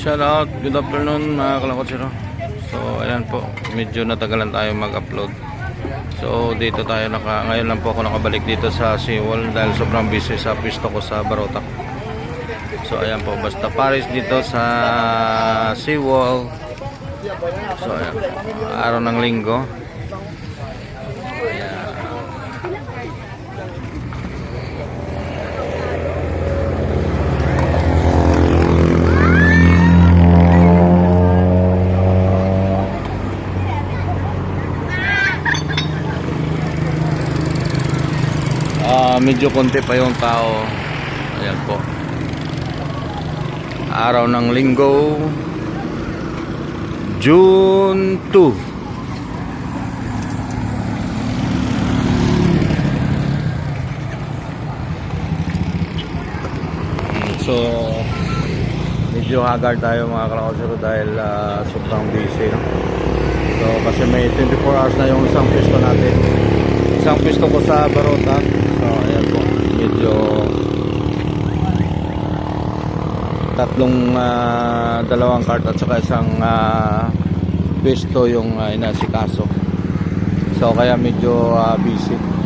Shout out, good afternoon mga kalakotsero. So ayan po, medyo natagalan tayo mag-upload. So dito tayo naka, ngayon lang po ako nakabalik dito sa Seawall dahil sobrang busy sa pisto ko sa Barotac. So ayan po, basta Paris dito sa Seawall. So ayan, araw ng linggo. Ayan. Medyo konti pa yung tao. Ayan po. Araw ng linggo. June 2. Mm, So, medyo haggard tayo mga kalakasero dahil ah, sobrang busy. No? So, kasi may 24 hours na yung isang pisto natin. Isang pisto ko sa Barota. Po. Medyo tatlong ah, dalawang cart at saka isang ah, pisto yung uh, inasikaso. So, kaya medyo ah, busy.